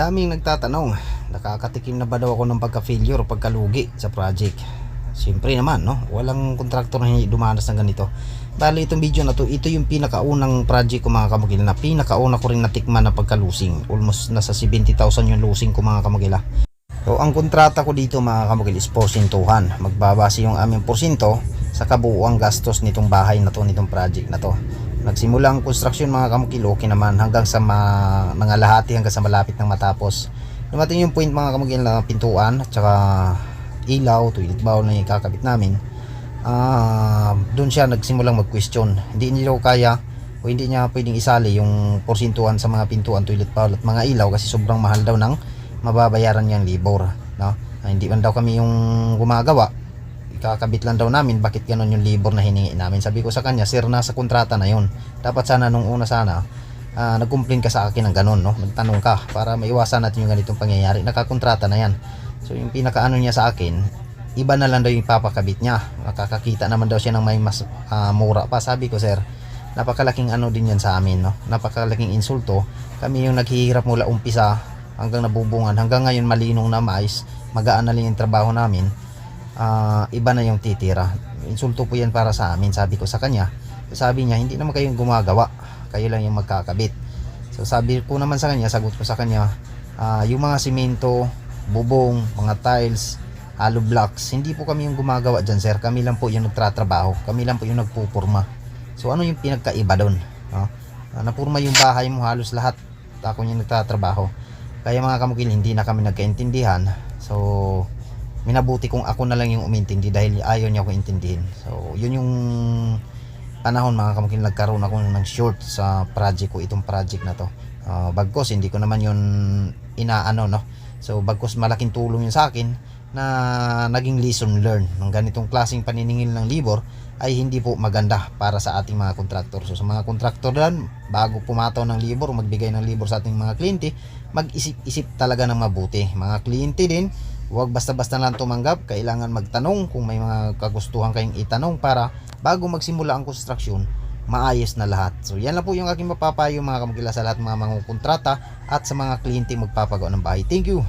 Daming nagtatanong, nakakatikim na ba daw ako ng pagka-failure o pagkalugi sa project? Siyempre naman, no? Walang kontraktor na dumanas ng ganito. Bali, itong video na to, ito yung pinakaunang project ko mga kamagila na pinakauna ko rin natikman na pagka-losing. Almost nasa 70,000 yung losing ko mga kamagila. So, ang kontrata ko dito mga kamagil is porsintuhan. Magbabase yung aming porsinto sa kabuuang gastos nitong bahay na to, nitong project na to. Nagsimula ang construction mga kamagil, okay naman hanggang sa ma- mga lahati hanggang sa malapit ng matapos. Dumating yung point mga kamagil na pintuan at saka ilaw, toilet bowl na yung kakabit namin. Ah, doon siya nagsimulang mag-question. Hindi niya kaya o hindi niya pwedeng isali yung porsintuhan sa mga pintuan, toilet bowl at mga ilaw kasi sobrang mahal daw ng mababayaran niyang libor no? Ah, hindi man daw kami yung gumagawa ikakabit lang daw namin bakit ganon yung libor na hiningi namin? Sabi ko sa kanya sir nasa kontrata na yun. Dapat sana nung una sana uh, nag-complain ka sa akin ng ganon no? nagtanong ka para maiwasan natin yung ganitong pangyayari. Nakakontrata na yan. So yung pinakaano niya sa akin iba na lang daw yung papakabit niya. Makakakita naman daw siya ng may mas ah, mura pa. Sabi ko sir napakalaking ano din yan sa amin no? Napakalaking insulto. Kami yung naghihirap mula umpisa hanggang nabubungan. Hanggang ngayon malinong na mais. Magaan na lang yung trabaho namin ah, iba na yung titira. Insulto po yan para sa amin sabi ko sa kanya. Sabi niya hindi naman kayong gumagawa. Kayo lang yung magkakabit. So sabi ko naman sa kanya sagot ko sa kanya ah, yung mga simento bubong mga tiles hollow blocks hindi po kami yung gumagawa dyan sir. Kami lang po yung nagtratrabaho. Kami lang po yung nagpupurma. So ano yung pinagkaiba doon no? Ah, napurma yung bahay mo halos lahat ako yung nagtatrabaho. Kaya mga kamukil, hindi na kami nagkaintindihan. So, minabuti kung ako na lang yung umintindi dahil ayaw niya ako intindihin. So, yun yung panahon mga kamukil, nagkaroon ako ng short sa project ko, itong project na to. Ah, bagkos, hindi ko naman yun inaano, no? So, bagkos malaking tulong yun sa akin na naging lesson learned ng ganitong klaseng paniningil ng libor ay hindi po maganda para sa ating mga kontraktor. So sa mga kontraktor dan, bago pumataw ng libor magbigay ng libor sa ating mga kliyente, mag-isip-isip talaga ng mabuti. Mga kliyente din, huwag basta-basta lang tumanggap. Kailangan magtanong kung may mga kagustuhan kayong itanong para bago magsimula ang construction, maayos na lahat. So yan lang po yung aking mapapayo mga kamagila sa lahat mga mga kontrata at sa mga kliyente magpapagawa ng bahay. Thank you!